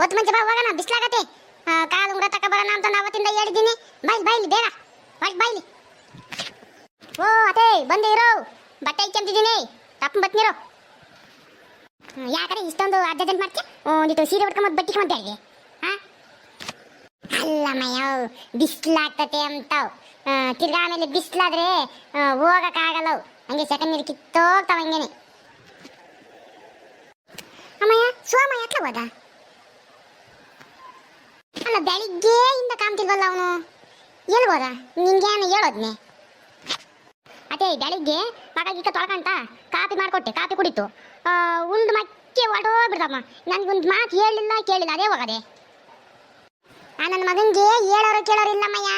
ಒತ್ತು ಮುಂಚೆ ಬಾ ಹೋಗೋಣ. ಬಿಸ್ಲಾಗತ್ತೆ. ಕಾಲು ಉಂಗ್ರ ತಕ ಬರೋಣ ಅಂತ ಅವತ್ತಿಂದ ಹೇಳಿದ್ದೀನಿ. ಬೈಲ್ ಬೈಲಿ ಬೇಡ ಹೊಟ್ ಬೈಲಿ. ಓ ಅದೇ ಬಂದೆ ಇರೋ. ಬಟ್ಟೆ ಇಕ್ಕಂತಿದ್ದೀನಿ ತಪ್ಪ ಬತ್ನಿರೋ ಯಾಕಂದ್ರೆ ಇಷ್ಟೊಂದು ಅರ್ಜೆಂಟ್ ಮಾಡ್ತಿ? ಒಂದಿಟ್ಟು ಸೀರೆ ಉಟ್ಕೊಂಬದ್ ಬಟ್ಟೆ ಮತ್ತೆ ಅಲ್ಲಿ ಹಾ? ಅಲ್ಲ ಮಯ್ಯ ಬಿಸ್ಲಾಗ್ತತೆ ಅಂತಾವ್. ತಿರ್ಗಾ ಆಮೇಲೆ ಬಿಸಿಲಾದ್ರೆ ಆ, ಹೋಗಕ್ಕಾಗಲ್ಲ ಅವು. ಹಂಗೆ ಸೆಕೆಂಡ್ ನೀರು ಕಿತ್ತೋಗ್ತಾವ ಹಂಗೇನೆ. ಅಮ್ಮಯ್ಯ ಸೋಮಯ್ಯ ಹೋದ? ಅಲ್ಲ, ಬೆಳಿಗ್ಗೆಯಿಂದ ಕಾಣ್ತಿಲ್ವಲ್ಲ ಅವನು? ಎಲ್ಲಿ ಹೋದ? ನಿಂಗೇನು ಹೇಳೋದ್ನೆ? ಅದೇ, ಬೆಳಿಗ್ಗೆ ಮಗ ತೊಳ್ಕಂತ ಕಾಪಿ ಮಾಡಿಕೊಟ್ಟೆ ಕಾಪಿ ಕುಡಿತು. ಉಂಡು ಮತ್ತೆ ಹೊರಟೋಗ್ಬಿಡ್ತಮ್ಮ ನನಗೊಂದು ಮಾತು ಹೇಳಿಲ್ಲ, ಕೇಳಿಲ್ಲ, ಅದೇ ಹೋಗದೆ. ನನ್ನ ಮಗನಿಗೆ ಹೇಳೋರು ಕೇಳೋರು ಇಲ್ಲಮ್ಮಯ್ಯ.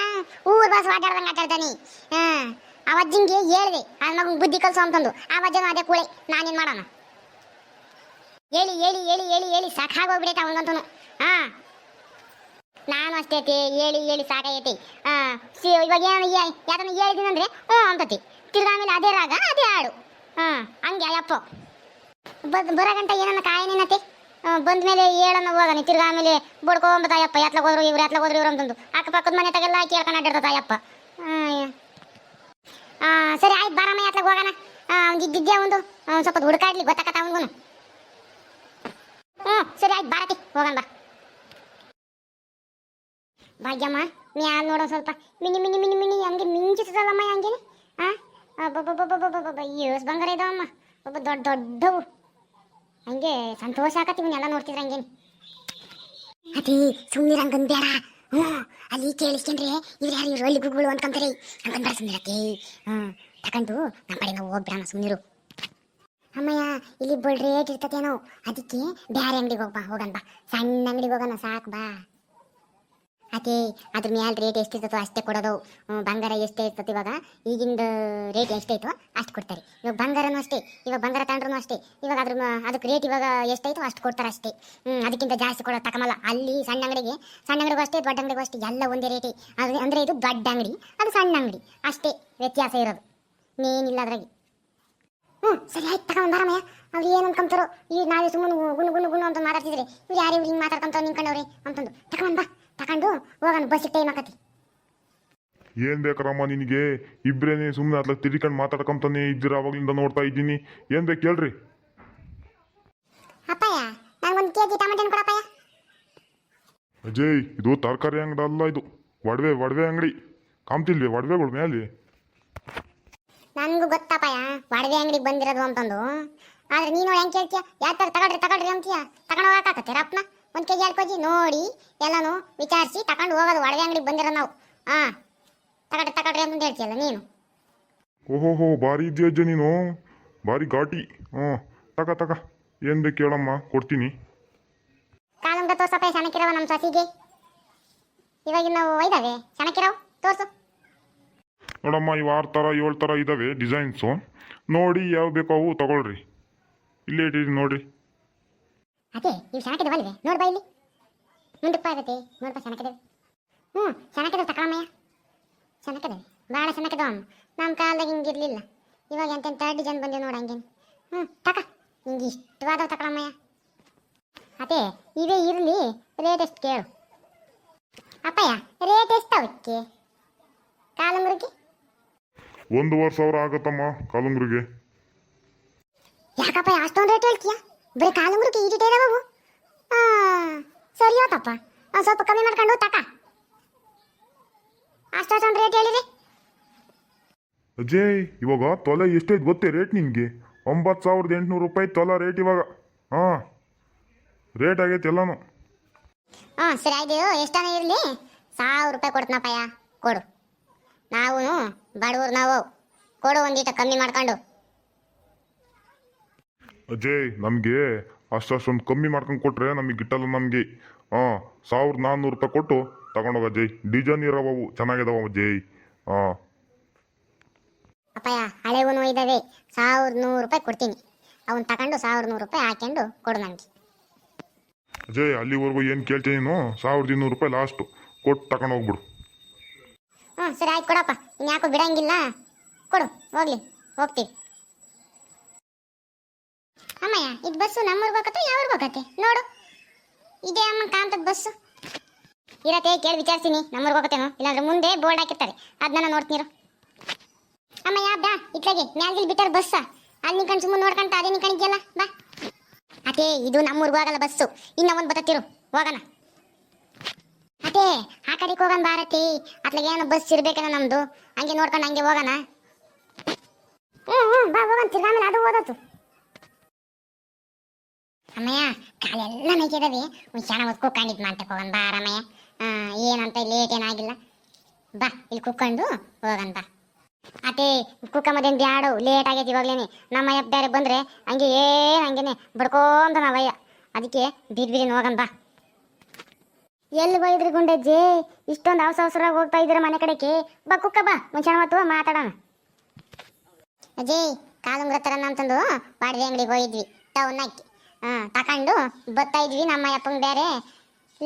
ಊರ್ ಬಸ್ ಆಟಾಡ್ದಂಗೆ ಆಟಾಡ್ತಾನೆ ಹಾಂ ಆ ಅಜ್ಜಿಂಗೆ ಹೇಳಿದೆ. ಆ ಮಗನ ಬುದ್ಧಿ ಕಲಿಸು ಅಂತಂದು. ಆ ಅಜ್ಜನ ಅದೇ ಕೂಳೆ, ನಾನೇನು ಮಾಡೋಣ? ಹೇಳಿ ಹೇಳಿ ಹೇಳಿ ಹೇಳಿ ಹೇಳಿ. ಸಾಕಾಗೋಗ್ಬಿಡೈತೆ ಅವನಿಗಂತೂ ಹಾ ನಾನು ಅಷ್ಟೇ ಐತಿ ಹೇಳಿ ಹೇಳಿ ಸಾಕಾಗೈತಿ. ಇವಾಗ ಏನು ಯಾಕಂದ್ರೆ ಹೇಳಿದೀನಿ ಅಂದರೆ ಹ್ಞೂ ಅಂತತಿ. ತಿರ್ಗಾ ಆಮೇಲೆ ಅದೇ ರಾಗ ಅದೇ ಹಾಡು. ಹಾ ಹಂಗೆ ಅಯ್ಯಪ್ಪ. ಬದ್ ಬರೋ ಗಂಟ ಏನನ್ನ ಕಾಯನೇನತಿ ಬಂದ ಮೇಲೆ ಹೇಳನ್ನ ಹೋಗನೆ ತಿರ್ಗಾ ಆಮೇಲೆ ಬಡ್ಕೊಂಬ ತಾಯಪ್ಪ ಎತ್ಲಾಗ ಹೋದ್ರು ಇವ್ರು ಎತ್ಲಾಗ ಹೋದ್ರು ಇವ್ರು ಅಂತಂದು. ಅಕ್ಕಪಕ್ಕದ ಮನೆ ತಗೆಲ್ಲ ಕೇಳ್ಕೊಂಡು ಅಡ್ಡಿರ್ತ ತಾಯಪ್ಪ ಆ, ಸರಿ ಆಯ್ತು ಬಾರಮ್ಮ ಎತ್ಲಾಗ ಹೋಗೋಣ. ಇದ್ದಿದ್ದೆ ಒಂದು? ಸ್ವಲ್ಪ ಹುಡುಕಾಡ್ಲಿ ಗೊತ್ತಾಕತ್ತ ಅವನಿಗೂ ಹ್ಞೂ ಸರಿ ಆಯ್ತು ಬಾರತಿ ಹೋಗೋಣ ಬಾ. ಭಾಗ್ಯಮ್ಮ ಮ್ಯಾಲ್ ನೋಡೋ ಸ್ವಲ್ಪ. ಮಿನಿ ಮಿನಿ ಮಿನಿ ಮಿನಿ, ಹಂಗೆ ಮಿಂಚಿತದಲ್ಲಮ್ಮ ಹಂಗೇನೆ ಆ? ಅಬ್ಬಬ್ಬಬ್ಬಬ್ಬಬ್ಬಬ್ಬ ಏಸ್ ಬಂಗಾರ ಇದಾವಮ್ಮ. ಒಬ್ಬ ದೊಡ್ಡ, ದೊಡ್ಡವು. ಹಂಗೆ ಸಂತೋಷ ಆಗತ್ತೀವಿ ಎಲ್ಲ ನೋಡ್ತಿದ್ರೆ ಹಂಗೇನು. ಅದೇ ಸುಮ್ಮನಿರಂಗನ್ ಬೇಡ ಹ್ಞೂ, ಅಲ್ಲಿ ಕೇಳಿಸ್ಕೊಂಡ್ರೆ ಇವ್ರು ಯಾರು ಇವ್ರು? ಅಲ್ಲಿ ಗುಗ್ಗಳು ಅನ್ಕೊಂತಾರೆ ಹಂಗನ್ ಬೇಡ ಸುಮ್ಮನಿರತ್ತೆ ಹ್ಞೂ ತಗೊಂಡು ನಮ್ಮ ಕಡೆ ನಾವು ಸುಮ್ಮನಿರು ಅಮ್ಮಯ್ಯ, ಇಲ್ಲಿ ಬಳ್ ರೇಟ್ ಇರ್ತತೇನೋ. ಅದಕ್ಕೆ ಬ್ಯಾರೆ ಅಂಗಡಿಗೆ ಹೋಗ್ಬಾ ಹೋಗಣ ಬಾ. ಸಣ್ಣ ಅಂಗಡಿಗೆ ಹೋಗೋಣ ಸಾಕು ಬಾ. ಅದೇ ಅದ್ರ ಮ್ಯಾಲ ರೇಟ್ ಎಷ್ಟಿರ್ತದೋ ಅಷ್ಟೇ ಕೊಡೋದು. ಬಂಗಾರ ಎಷ್ಟೇ ಇರ್ತದೆ ಇವಾಗ, ಈಗಿಂದ ರೇಟ್ ಎಷ್ಟೈತೋ ಅಷ್ಟು ಕೊಡ್ತಾರೆ. ಇವಾಗ ಬಂಗಾರನೂ ಅಷ್ಟೇ, ಇವಾಗ ಬಂಗಾರ ತಗೊಂಡ್ರು ಅಷ್ಟೇ, ಇವಾಗ ಅದ್ರ ಅದಕ್ಕೆ ರೇಟ್ ಇವಾಗ ಎಷ್ಟೈತೋ ಅಷ್ಟು ಕೊಡ್ತಾರೆ ಅಷ್ಟೇ. ಅದಕ್ಕಿಂತ ಜಾಸ್ತಿ ಕೊಡೋ ತಕಮಲ್ಲ ಅಲ್ಲಿ ಸಣ್ಣ ಅಂಗಡಿಗೆ, ಸಣ್ಣ ಅಂಗಡಿಗೂ ಅಷ್ಟೇ, ದೊಡ್ಡ ಅಂಗಡಿಗೂ ಅಷ್ಟೇ, ಎಲ್ಲ ಒಂದೇ ರೇಟಿ ಅದು ಅಂದ್ರೆ ಇದು ದೊಡ್ಡ ಅಂಗಡಿ, ಅದು ಸಣ್ಣ ಅಂಗಡಿ. ಅಷ್ಟೇ ವ್ಯತ್ಯಾಸ ಇರೋದು. ಇನ್ನೇನಿಲ್ಲ ಅದ್ರಾಗೆ. ಹ್ಞೂ ಸರಿ ಆಯ್ತು, ತಗೊಂಡು ಬರಮಯ್ಯ ಅವ್ರು ಏನು ಅನ್ಕೊಂತಾರೋ, ಈ ನಾವೇ ಸುಮ್ಮನೆ ಗುಣು ಗುಣು, ಗುಣ ಅಂತ ಮಾತಾಡ್ತಿದ್ರೆ, ಇವ್ರು ಯಾರು ಇವ್ರು ಹಿಂಗೆ ಮಾತಾಡ್ಕೊಂತಾವ್ ನಿಂತ್ಕೊಂಡವ್ರೆ ಅಂತಂದು. ತಗೊಂಡ್ ಬಾ. ತಗೊಂಡು ಹೋಗೋಣ ಬಸ್ಸಿಗೆ ಟೈಮ್ ಆಕತಿ ಏನ್ ಬೇಕರಮ್ಮ ನಿನಗೆ? ಇಬ್ರೇನೆ ಸುಮ್ಮನೆ ಅತ್ಲ ತಿರ್ಕೊಂಡು ಮಾತಾಡ್ಕೊಂತಾನೆ ಇದ್ದೀರ? ಅವಾಗ್ಲಿಂದ ನೋಡ್ತಾ ಇದ್ದೀನಿ. ಏನ್ ಬೇಕು ಕೇಳ್ರಿ ಅಪ್ಪಯ್ಯ ನಂಗೊಂದು ಕೆ ಜಿ ಟಮಾಟೆ ಹಣ್ಣು ಕೊಡಪ್ಪಯ್ಯ. ಅಜಯ್ ಇದು ತರಕಾರಿ ಅಂಗಡಿ ಅಲ್ಲ ಇದು. ಒಡವೆ ಒಡವೆ ಅಂಗಡಿ. ಕಾಮ್ತಿಲ್ವಿ ಒಡವೆಗಳು ಮೇಲೆ ನನಗೂ ಗೊತ್ತಪ್ಪಯ್ಯ ಒಡವೆ ಅಂಗಡಿಗೆ ಬಂದಿರೋದು ಅಂತಂದು. ಆದ್ರೆ ನೀನು ಹೆಂಗೆ ಕೇಳ್ತೀಯ? ಯಾವ ಥರ ತಗೊಳ್ರಿ ತಗೊಳ್ರಿ ಅಂತೀಯ? ತಗೊಂಡು ಹೋಗಕ್ಕಾಗತ್ತೆ ರಪ್ನ ಒಂದು ಕೆ ಜಿ ಎರಡು ಕೆ ಜಿ ನೋಡಿ ಎಲ್ಲನೂ ವಿಚಾರಿಸಿ ತಗೊಂಡು ಹೋಗೋದು ಒಡವೆ ಅಂಗಡಿಗೆ ಬಂದಿರೋ ನಾವು. ಹಾಂ ತಗಡ್ರಿ ತಗಡ್ರಿ ಅಂತ ಹೇಳ್ತೀಯಲ್ಲ ನೀನು. ಓಹೋಹೋ ಭಾರಿ ಇದೆಯಾ ಅಜ್ಜ ನೀನು? ಭಾರಿ ಘಾಟಿ. ಹ್ಞೂ ತಗ ತಗ. ಏನ್ ಬೇಕು ಕೇಳಮ್ಮ ಕೊಡ್ತೀನಿ. ಕಾಲಂಗ ತೋರ್ಸಪ್ಪ ಸಣ್ಣಕ್ಕಿರವ ನಮ್ಮ ಸಸಿಗೆ. ಇವಾಗಿನ ಇದಾವೆ ಸಣ್ಣಕ್ಕಿರವು ತೋರ್ಸು. ನೋಡಮ್ಮ ಇವು ಆರು ಥರ ಏಳು ಥರ ಇದ್ದಾವೆ ಡಿಸೈನ್ಸು. ನೋಡಿ ಯಾವ ಬೇಕೋ ಅವು ತಗೊಳ್ರಿ. ಇಲ್ಲೇ ಇಟ್ಟಿದ್ದೀನಿ ನೋಡ್ರಿ. ಅದೇ ಇವು ಸಣ್ಣಕ್ಕಿದವಲ್ವೇ ನೋಡ್ಬಾ ಇಲ್ಲಿ. ಮುಂದಪ್ಪ ಆಗತ್ತೆ ನೋಡ್ಬಾ ಶನಕದ ಹ್ಞೂ ಶನಕದ ತಕೊಳಮ್ಮಯ್ಯ ಶನಕದ ಭಾಳ ಸಣ್ಣಕ್ಕಿದವ ನಮ್ಮ ಕಾಲದಾಗ ಹಿಂಗಿರ್ಲಿಲ್ಲ. ಇವಾಗ ಎಂತೆಂಥ ಡಿಸೈನ್ ಬಂದಿವೆ ನೋಡು ಹಂಗೇನು. ಹ್ಞೂ ತಕ. ಹಿಂಗೆ ಇಷ್ಟವಾದವು ತಕೊಳಮ್ಮಯ್ಯ ಅದೇ ಇವೇ ಇರಲಿ ರೇಟ್ ಎಷ್ಟು ಕೇಳು. ಅಪ್ಪಯ್ಯ ರೇಟ್ ಎಷ್ಟು ಅವಕ್ಕೆ ಕಾಲಂಗ್ರಿಗೆ? ಒಂದೂವರೆ ಸಾವಿರ ಆಗತ್ತಮ್ಮ ಕಾಲುಂಗ್ರಿಗೆ. ಯಾಕಪ್ಪ ಅಷ್ಟೊಂದು ರೇಟ್ ಹೇಳ್ತೀಯ? ಬರೀ ಕಾಲು ಈ ರೇಟ್ ಇದಾವು ಆ ಸರಿ ಹೋತಪ್ಪ. ಒಂದು ಸ್ವಲ್ಪ ಕಮ್ಮಿ ಮಾಡ್ಕೊಂಡು ತಕ ಅಷ್ಟೊಂದು ರೇಟ್ ಹೇಳಿರಿ. ಅಜಯ್ ಇವಾಗ ತೊಲೆ ಎಷ್ಟೈತೆ ಗೊತ್ತೇ ರೇಟ್ ನಿಮಗೆ ಒಂಬತ್ತು ಸಾವಿರದ ಎಂಟುನೂರು ರೂಪಾಯಿ ತೊಲ ರೇಟ್ ಇವಾಗ. ಹಾಂ ರೇಟ್ ಆಗೈತೆ ಎಲ್ಲನೂ. ಹಾಂ ಸರಿ ಆಯ್ತು. ಎಷ್ಟನ ಇರಲಿ? ಸಾವಿರ ರೂಪಾಯಿ ಕೊಡ್ತನಪ್ಪಯ್ಯ. ಕೊಡು. ನಾವು ಬಡವ್ರು ನಾವು ಕೊಡು ಒಂದೀಟ ಕಮ್ಮಿ ಮಾಡ್ಕೊಂಡು. ಅಜಯ್ ನಮಗೆ ಅಷ್ಟೊಂದು ಕಮ್ಮಿ ಮಾಡ್ಕೊಂಡು ಕೊಟ್ಟರೆ ನಮಗೆ ಗಿಟ್ಟಲ್ಲ ನಮಗೆ. ಹಾಂ ಸಾವಿರದ ನಾನ್ನೂರು ರೂಪಾಯಿ ಕೊಟ್ಟು ತಗೊಂಡೋಗ ಅಜಯ್. ಡಿಸೈನ್ ಇರೋವು ಚೆನ್ನಾಗಿದಾವ ಅಜಯ್. ಹಾಂ. ಅಪ್ಪಯ್ಯ ಹಳೆವನು ಇದ್ದಾವೆ ಸಾವಿರದ ನೂರು ರೂಪಾಯಿ ಕೊಡ್ತೀನಿ. ಅವನು ತಗೊಂಡು ಸಾವಿರದ ನೂರು ರೂಪಾಯಿ ಹಾಕೊಂಡು ಕೊಡು ನನಗೆ ಅಜಯ್ ಅಲ್ಲಿವರೆಗೂ ಏನು ಕೇಳ್ತೀನಿ ನೀನು? ಸಾವಿರದ ಇನ್ನೂರು ರೂಪಾಯಿ ಲಾಸ್ಟು ಕೊಟ್ಟು ತಗೊಂಡು ಹೋಗ್ಬಿಡು. ಹ್ಞೂ ಸರಿ ಆಯ್ತು ಕೊಡಪ್ಪ. ಇನ್ಯಾಕೋ ಬಿಡಂಗಿಲ್ಲ. ಕೊಡು ಹೋಗ್ಲಿ. ಹೋಗ್ತೀವಿ ಇದು ಬಸ್ಸು ನಮ್ಮೂರ್ ಯಾವ ಹೋಗತ್ತೆ ನೋಡು. ಇದೇ ಅಮ್ಮ ಕಾಂತದ ಬಸ್ಸು. ಇರತ್ತೆ, ಕೇಳಿ ವಿಚಾರಿಸ್ತೀನಿ. ನಮ್ಮೂರ್ಗೆ ಹೋಗತ್ತೇನೋ ಇಲ್ಲಾಂದ್ರೆ ಮುಂದೆ ಬೋರ್ಡ್ ಹಾಕಿರ್ತಾರೆ. ಅದನ್ನ ನೋಡ್ತೀನಿರು ಅಮ್ಮ ಯಾಬ್ದಾ ಇತ್ಲಾಗೆ ಮ್ಯಾಲ್ಗಿಲ್ ಬಿಟ್ಟಾರ ಬಸ್ಸ. ಅಲ್ಲಿ ನಿಂಕೊಂಡು ಸುಮ್ಮನೆ ನೋಡ್ಕೊಂತ, ಅದೇ ನಿಂಕಣಿದ್ಯಲ್ಲ ಬಾ. ಅದೇ ಇದು ನಮ್ಮೂರ್ಗೆ ಹೋಗಲ್ಲ ಬಸ್ಸು. ಇನ್ನ ಒಂದು ಬತ್ತತ್ತಿರು. ಹೋಗೋಣ. ಅದೇ ಆ ಕಡೆಗೆ ಹೋಗೋಣ ಭಾರತಿ ಅತ್ಲಾಗ ಏನೋ ಬಸ್ ಇರ್ಬೇಕೇನೋ ನಮ್ದು. ಹಂಗೆ ನೋಡ್ಕೊಂಡು ಹಂಗೆ ಹೋಗೋಣ. ಹ್ಞೂ ಹ್ಞೂ ಬಾ ಹೋಗೋಣ ಆಮೇಲೆ ಅದು ಓದೋತು ಅಮ್ಮಯ್ಯ ಕಾಲೆಲ್ಲ ನೈತಿದಾವೆ ಒಂದು ಕ್ಷಣ ಹೊತ್ತು ಹೋಗನ್ ಬಾ ಹೋಗೋಣ ಬಾ ರಮಯ್ಯ. ಏನಂತ ಲೇಟ್ ಏನಾಗಿಲ್ಲ ಬಾ ಇಲ್ಲಿ ಕುಕ್ಕೊಂಡು ಹೋಗನ್ ಬಾ. ಅದೇ ಕುಕ್ಕಮ್ಮದೇನು ಬ್ಯಾಡು ಲೇಟ್ ಆಗೈತಿ ಇವಾಗ್ಲೇನೆ. ನಮ್ಮ ಬೇರೆ ಬಂದ್ರೆ ಹಂಗೆ ಏನ್ ಹಂಗೇನೆ ಬಡ್ಕೊಂತ ನಾವಯ್ಯ ಅದಕ್ಕೆ ಬೀದ್ ಬೀದಿನ ಹೋಗೋಣ ಬಾ. ಎಲ್ಲಿ ಬೈದ್ರಿ ಗುಂಡಜ್ಜಿ? ಇಷ್ಟೊಂದು ಅವಸರ ಅವಸರವಾಗಿ ಹೋಗ್ತಾ ಇದ್ದೀರ ಮನೆ ಕಡೆಗೆ? ಬಾ, ಕುಕ್ಕ ಬಾ. ಮುಂಚೆ ಹೊತ್ತು ಮಾತಾಡೋಣ. ಅಜಯ್ ಕಾಲುಂಗ್ರ ತರನ ಅಂತಂದು ಬಾಡಿಗೆ ಅಂಗಡಿಗೆ ಹೋಗಿದ್ವಿ. ಟೌನ್ ಹಾಕಿ. ಹಾಂ ತಕೊಂಡು ಬರ್ತಾ ಇದ್ವಿ ನಮ್ಮ ಅಪ್ಪಂಗೆ ಬೇರೆ.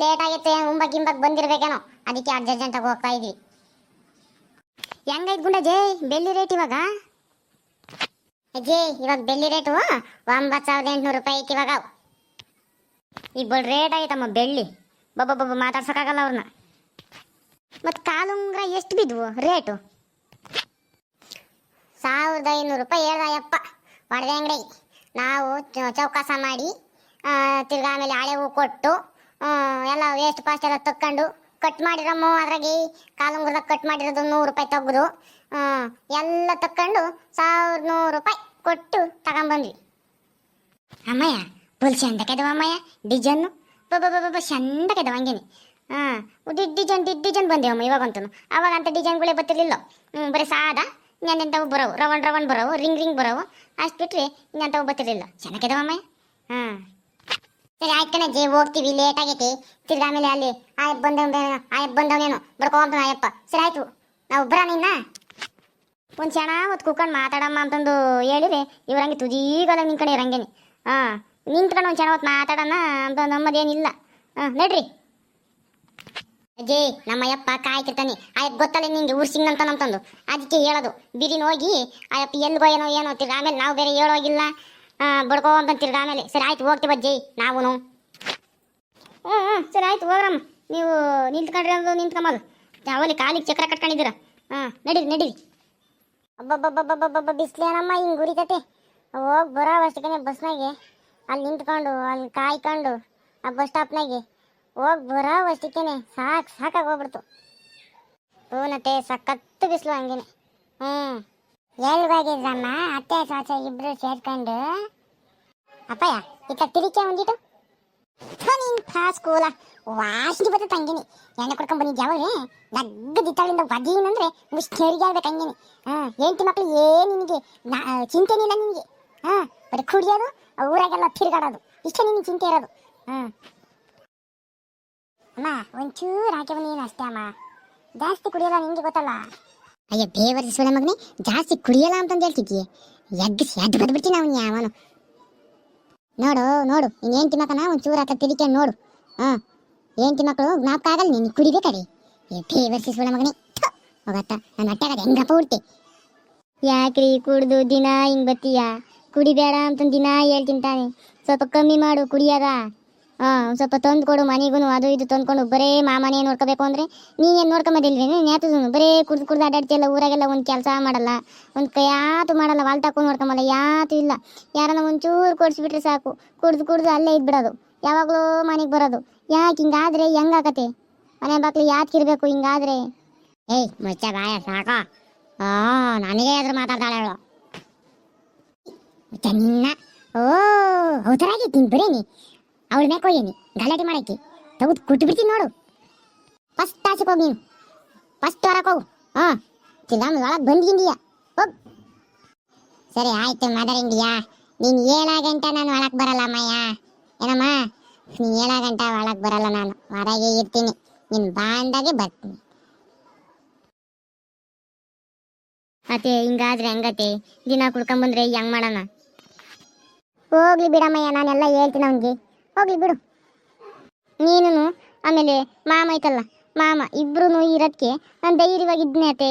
ಲೇಟ್ ಆಗಿತ್ತು ಉಂಬ ಗಿಂಬಕ್ ಬಂದಿರ್ಬೇಕೇನೋ. ಅದಕ್ಕೆ ಅರ್ಜೆಂಟಾಗಿ ಹೋಗ್ತಾ ಇದ್ವಿ. ಹೆಂಗೈತ್ ಗುಂಡ ಜೈ, ಬೆಳ್ಳಿ ರೇಟ್ ಇವಾಗ? ಅಜ್ಜಿ ಇವಾಗ ಬೆಳ್ಳಿ ರೇಟು ಒಂಬತ್ತು ಸಾವಿರದ ಎಂಟುನೂರು ರೂಪಾಯಿ ಐತಿ ಇವಾಗ. ಈಗ ರೇಟ್ ಆಯ್ತಮ್ಮ ಬೆಳ್ಳಿ. ಬಬ್ಬ ಬಬ್ಬ ಮಾತಾಡ್ಸೋಕ್ಕಾಗಲ್ಲ ಅವ್ರನ್ನ ಮತ್ತು ಕಾಲುಂಗ್ರ ಎಷ್ಟು ಬಿದ್ವು ರೇಟು? ಸಾವಿರದ ಐನೂರು ರೂಪಾಯಿ ಹೇಳ್ದಾಯಪ್ಪ ಒಡವೆ ಅಂಗಡಿ ನಾವು ಚೌಕಾಸ ಮಾಡಿ ತಿರ್ಗಾ ಆಮೇಲೆ ಹಳೆ ಕೊಟ್ಟು ಎಲ್ಲ ವೇಸ್ಟ್ ಪಾಸ್ಟ್ ಎಲ್ಲ ತಕ್ಕೊಂಡು ಕಟ್ ಮಾಡಿರಮ್ಮ ಅದ್ರಾಗಿ ಕಾಲುಂಗುರದಾಗ ಕಟ್ ಮಾಡಿರೋದು ನೂರು ರೂಪಾಯಿ ತೆಗೆದು ಎಲ್ಲ ತಕ್ಕೊಂಡು ಸಾವಿರದ ನೂರು ರೂಪಾಯಿ ಕೊಟ್ಟು ತಗೊಂಬಂದ್ವಿ. ಅಮ್ಮಯ್ಯ ಫುಲ್ ಚಂದಕ್ಕೆದವ ಅಮ್ಮಯ್ಯ, ಡಿಜನ್ನು. ಬಬ್ಬ ಚಂದ ಚಂದಕ್ಕೆದವ ಹಂಗೇನೆ. ಹಾಂ ಡಿಡ್ ಡಿಜನ್ ಡಿಡ್ ಡಿಜನ್ ಬಂದೇವಮ್ಮ ಇವಾಗಂತೂ ಅವಾಗ ಅಂತ ಡಿಸೈನ್ಗಳೇ ಬರ್ತಿರ್ಲಿಲ್ಲ. ಹ್ಞೂ ಬರೀ ಸಾದಾ ಇನ್ನೆಂಥವು ಬರೋವು ರವಣ್ ರವಣ್ ಬರೋವು, ರಿಂಗ್ ರಿಂಗ್ ಬರೋವು. ಅಷ್ಟು ಬಿಟ್ಟರೆ ಇನ್ನೆಂಥವು ಬರ್ತಿರಲಿಲ್ಲ. ಚೆನ್ನಾಗಿದೆ ಅಮ್ಮಯ್ಯ ಹಾಂ. ಸರಿ, ಆಯ್ತು ಜೇ, ಹೋಗ್ತೀವಿ ಲೇಟ್ ಆಗೈತಿ. ತಿರ್ಗಾ ಆಮೇಲೆ ಅಲ್ಲಿ ಆಯಪ್ಪ ಆ ಆಯಪ್ಪ ಬಂದವನೇನು ಬಡ್ಕೊಂತ ಆಯಪ್ಪ. ಸರಿ, ಆಯ್ತು. ನಾವು ಬರ ನಿನ್ನ ಒಂದು ಕ್ಷಣ ಹೊತ್ತು ಮಾತಾಡಮ್ಮ ಅಂತಂದು ಹೇಳಿರಿ ಇವ್ರಂಗೆ ನಿನ್ನ ಕಡೆ ಇರಂಗೇನೆ. ಹಾಂ, ನಿಂತ್ಕೊಂಡು ಒಂದು ಕ್ಷಣ ಹೊತ್ತು ಮಾತಾಡೋಣ ಅಂತ ನಮ್ಮದೇನಿಲ್ಲ. ಹಾಂ, ನಡ್ರಿ. ಅಜ್ಜಿ, ನಮ್ಮ ಅಯ್ಯಪ್ಪ ಕಾಯ್ತಿರ್ತಾನೆ. ಆಯಪ್ಪ ಗೊತ್ತಲ್ಲ ನಿಂಗೆ ಊರು ಸಿಂಗ್ ಅಂತಂದು ಅದಕ್ಕೆ ಹೇಳೋದು ಬಿರಿನ ಹೋಗಿ ಆಯಪ್ಪ ಎಲ್ಗೋ ಏನೋ ಏನೋ ತಿರ್ಗಾ ಆಮೇಲೆ ನಾವು ಬೇರೆ ಹೇಳೋಗಿಲ್ಲ. ಬಡ್ಕೋ ಅಂತ ತಿರ್ಗಾ ಆಮೇಲೆ, ಸರಿ, ಆಯ್ತು ಹೋಗ್ತೀವಿ ಅಜ್ಜಿ ನಾವು ಹ್ಞೂ ಹ್ಞೂ ಸರಿ, ಆಯ್ತು, ಹೋಗ್ರಮ್ಮ. ನೀವು ನಿಂತ್ಕೊಂಡ್ರಿ ಅಂದು ನಿಂತ್ಕೊಂಬೋದು ಯಾವಲ್ಲಿ ಕಾಲಿಗೆ ಚಕ್ರ ಕಟ್ಕೊಂಡಿದ್ದೀರ. ಹಾಂ, ನಡೀರಿ ನಡೀರಿ. ಅಬ್ಬಬ್ಬಬ್ಬಬ್ಬಬ್ಬ ಬಿಸ್ಲೇನಮ್ಮ, ಹಿಂಗೆ ಗುರಿತತೆ ಹೋಗಿ ಬರೋ ಅಷ್ಟಕ್ಕೆ ಬಸ್ನಾಗೆ. ಅಲ್ಲಿ ನಿಂತ್ಕೊಂಡು, ಅಲ್ಲಿ ಕಾಯ್ಕೊಂಡು, ಆ ಬಸ್ ಸ್ಟಾಪ್ನಾಗೆ. ಹೋಗಿ ಬರೋ ಅಷ್ಟಕ್ಕೇನೆ ಸಾಕು, ಸಾಕಾಗಿ ಹೋಗ್ಬಿಡ್ತು. ಪೂನತೆ ಸಖತ್ತು ಬಿಸಿಲು ಹಂಗೇನೆ. ಹ್ಞೂ ಎಲ್ಗೋಗಿದ್ರಮ್ಮ ಅತ್ತೆ ಸಾಚ ಇಬ್ರು ಸೇರ್ಕೊಂಡು. ಅಪ್ಪಯ್ಯ ಇತ್ತ ತಿರಿಕೆ ಒಂದಿಟ್ಟು? ನಿಂಥ ಸ್ಕೂಲ. ವಾಸನೆ ಬರ್ತೈತೆ ಹಂಗೇನೆ ಎಣ್ಣೆ ಕೊಡ್ಕೊಂಡು ಬಂದಿದ್ದು ಯಾವಾಗ ನಗ್ಗದಿತ್ತಾಳಿಂದ ಬದೀನಂದ್ರೆ ಮುಷ್ಟಿ ಹೆರಿಗೆ ಆಗ್ಬೇಕು ಹಂಗೇನೆ. ಹಾಂ, ಹೆಂಡತಿ ಮಕ್ಳು ಏನು ನಿನಗೆ ಚಿಂತೆ ಚಿಂತೆನಿಲ್ಲ ನಿನಗೆ? ಹಾಂ, ಬರೀ ಕುಡಿಯೋದು, ಊರಾಗೆಲ್ಲ ತಿರುಗಾಡೋದು. ಇಷ್ಟೇ ನಿನಗೆ ಚಿಂತೆ ಇರೋದು. ಹಾಂ. ಅಮ್ಮ ಒಂಚೂರು ಹಾಕಿ ನೀನು ಅಷ್ಟೇ ಅಮ್ಮ. ಜಾಸ್ತಿ ಕುಡಿಯಲ್ಲ ನಿಂಗೆ ಗೊತ್ತಲ್ಲ? ಅಯ್ಯ ಬೇವರ ಸುಳೆ ಮಗನೇ ಜಾಸ್ತಿ ಕುಡಿಯಲ್ಲ ಅಂತಂದು ಹೇಳ್ತಿದ್ದೀಯ ಎಗ್ ಎದ್ದು ಬದ್ಬಿಡ್ತೀನಿ ಅವನು. ಯಾವನು ನೋಡು ನೋಡು ನೀನು ಹೆಂಡತಿ ಮಕ್ಕನ ಒಂಚೂರು ಹಾಕಿ ತಿರಿಕೊಂಡು ನೋಡು. ಹಾಂ ಏನು ಮಕ್ಕಳು ಜ್ಞಾಪಕ ಆಗಲ್ಲ ನೀನು ಕುಡಿಬೇಕಾರೆ ಏ ಬೇವರ್ಸಿ ಸುಳೆ ಮಗನೇ ಹೋಗತ್ತ ನನ್ನ ಹೊಟ್ಟೆಗದ ಹೆಂಗಪ್ಪ ಉಡ್ತಿ. ಯಾಕ್ರಿ ಕುಡಿದು ದಿನ ಹಿಂಗೆ ಬತ್ತೀಯ? ಕುಡಿಬೇಡ ಅಂತ ದಿನ ಹೇಳ್ತೀನಿ ತಾನೆ ಸ್ವಲ್ಪ ಕಮ್ಮಿ ಮಾಡು ಕುಡಿಯೋದ ಹಾಂ ಸ್ವಲ್ಪ ತಂದು ಕೊಡು ಮನೆಗೂ ಅದು ಇದು ತಂದ್ಕೊಂಡು ಬರೇ ಮಾಮನೇ ನೋಡ್ಕೋಬೇಕು ಅಂದರೆ ನೀನೇನು ನೋಡ್ಕೊಂಬದಿಲ್ರಿ? ನ್ಯಾತು ಬರೇ ಕುಡ್ದು ಕುಡ್ದು ಅಡ್ಡಾಡ್ತಿಯಲ್ಲ ಊರಾಗೆಲ್ಲ ಒಂದು ಕೆಲಸ ಮಾಡಲ್ಲ, ಒಂದು ಯಾತು ಮಾಡಲ್ಲ, ವಾಲ್ ತಕೊಂಡು ನೋಡ್ಕೊಂಬಲ್ಲ, ಯಾತು ಇಲ್ಲ. ಯಾರನ್ನ ಒಂಚೂರು ಕೊಡಿಸ್ಬಿಟ್ರೆ ಸಾಕು, ಕುಡ್ದು ಕುಡ್ದು ಅಲ್ಲೇ ಇದ್ಬಿಡೋದು, ಯಾವಾಗಲೂ ಮನೆಗೆ ಬರೋದು. ಯಾಕೆ ಹಿಂಗಾದ್ರೆ ಹೆಂಗಾಕತೆ ಮನೆ ಬಾಕ್ಲು ಕಿರ್ಬೇಕು ಹಿಂಗಾದ್ರೆ? ಏಯ್, ಮುಚ್ಚ ಬಾಯ, ಸಾಕೋ. ಆ ನನಗೆ ಎದುರು ಮಾತಾಡ್ತಾಳೆ ಚೆನ್ನ ಓ, ಹೌದರಾಗಿದ್ದೀನಿ ಬರೇನಿ ಅವಳ ಮ್ಯಾಕ್ ಹೋಗೇನಿ ಗಲಾಟೆ ಮಾಡಕ್ಕೆ ತೆಗೆದು ಕುಟ್ಟು ಬಿಡ್ತೀನಿ ನೋಡು. ಫಸ್ಟ್ ಆಚೆ ಹೋಗಿ ನೀನು. ಫಸ್ಟ್ ಹೊರಕ್ಕೆ ಹೋಗು. ಹಾಂ. ತಿರ್ಗಾಮ ಒಳಗೆ ಬಂದ್ಗಿಂದೀಯ ಹೋಗ್. ಸರಿ, ಆಯ್ತು ಮದರಿಂಗಿಯಾ ನೀನು ಏಳ ಗಂಟೆ ನಾನು ಒಳಗೆ ಬರಲ್ಲ ಅಮ್ಮಯ್ಯ ಏನಮ್ಮ? ನೀನು ಏಳ ಗಂಟೆ ಒಳಗೆ ಬರಲ್ಲ ನಾನು. ಹೊರಗೆ ಇರ್ತೀನಿ. ನಿನ್ನ ಬಾಂಡಾಗೆ ಬರ್ತೀನಿ. ಅತ್ತೆ, ಹಿಂಗಾದ್ರೆ ಹೆಂಗತ್ತೆ? ದಿನ ಕುಡ್ಕೊಂಬಂದ್ರೆ ಹೆಂಗ್ ಮಾಡೋಣ? ಹೋಗ್ಲಿ ಬಿಡಮ್ಮಯ್ಯ, ನಾನೆಲ್ಲ ಹೇಳ್ತೀನಿ ಅವನಿಗೆ. ಹೋಗ್ಲಿ, ಬಿಡು. ನೀನು ಆಮೇಲೆ ಮಾಮ ಐತಲ್ಲ, ಮಾಮ ಇಬ್ರು ಇರೋದಕ್ಕೆ ನಾನು ಧೈರ್ಯವಾಗಿದ್ನೇ ಅತ್ತೆ.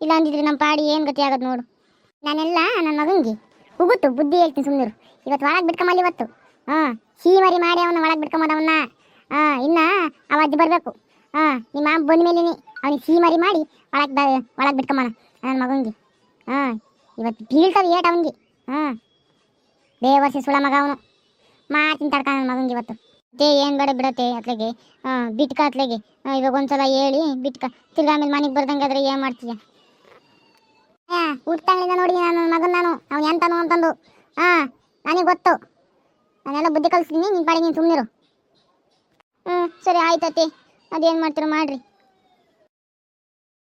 ಇಲ್ಲ ಅಂದಿದ್ರೆ ನಮ್ಮ ಪಾಡಿ ಏನು ಗತಿ ಆಗೋದು ನೋಡು. ನಾನೆಲ್ಲ ನನ್ನ ಮಗನಿಗೆ ಉಗುತ್ತು ಬುದ್ಧಿ ಹೇಳ್ತೀನಿ ಸುಮ್ಮನಿರು ಇವತ್ತು ಒಳಗೆ ಬಿಟ್ಕೊಂಬಲ್ಲಿ ಇವತ್ತು. ಹಾಂ ಸಿಹಿ ಮರಿ ಮಾಡಿ ಅವನ್ನ ಒಳಗೆ ಬಿಟ್ಕೊಂಬೋದವನ್ನ ಹಾಂ, ಇನ್ನ ಅವ ಅಜ್ಜಿ ಬರಬೇಕು. ಹಾಂ, ನಿಮ್ಮ ಮಾಮ ಬಂದ ಮೇಲೆ ಅವನಿಗೆ ಸಿಹಿ ಮರಿ ಮಾಡಿ ಒಳಗೆ ಬ ಒಳಗೆ ಬಿಟ್ಕೊಂಬೋಣ ನನ್ನ ಮಗನಿಗೆ. ಹಾಂ, ಇವತ್ತು ಬೀಳ್ತದೆ ಏಟ್ ಅವನಿಗೆ. ಹಾಂ, ಬೇವರ್ಸಿ ಸುಳ ಮಗ ಅವನು. ಮಾಡ್ತೀನಿ ತಡ್ಕ ನನ್ನ ಮಗನಿಗೆ ಇವತ್ತು. ತೇ ಏನು ಬೇಡ ಬಿಡತ್ತೆ ಅತ್ಲೆಗೆ. ಬಿಟ್ಕ ಅತ್ಲೆಗೆ. ಇವಾಗ ಒಂದ್ಸಲ ಹೇಳಿ, ಬಿಟ್ಕ. ತಿರ್ಗಾ ಆಮೇಲೆ ಮನೆಗೆ ಬರ್ದಂಗೆ ಆದ್ರೆ ಏನು ಮಾಡ್ತೀಯ? ಹುಟ್ಟಾಗ್ಲಿಂದ ನೋಡಿ ನಾನು ಮಗನ ನಾನು. ಅವ್ನು ಎಂತನು ಅಂತಂದು. ಹಾಂ, ನನಗೆ ಗೊತ್ತು. ನಾನೆಲ್ಲ ಬುದ್ಧಿ ಕಲಿಸ್ತೀನಿ. ನಿನ್ನ ಪಾಡಿಗೆ ನೀನು ಸುಮ್ಮನಿರು ಹ್ಞೂ ಸರಿ ಆಯ್ತತಿ ಅದೇನು ಮಾಡ್ತೀರೋ ಮಾಡ್ರಿ.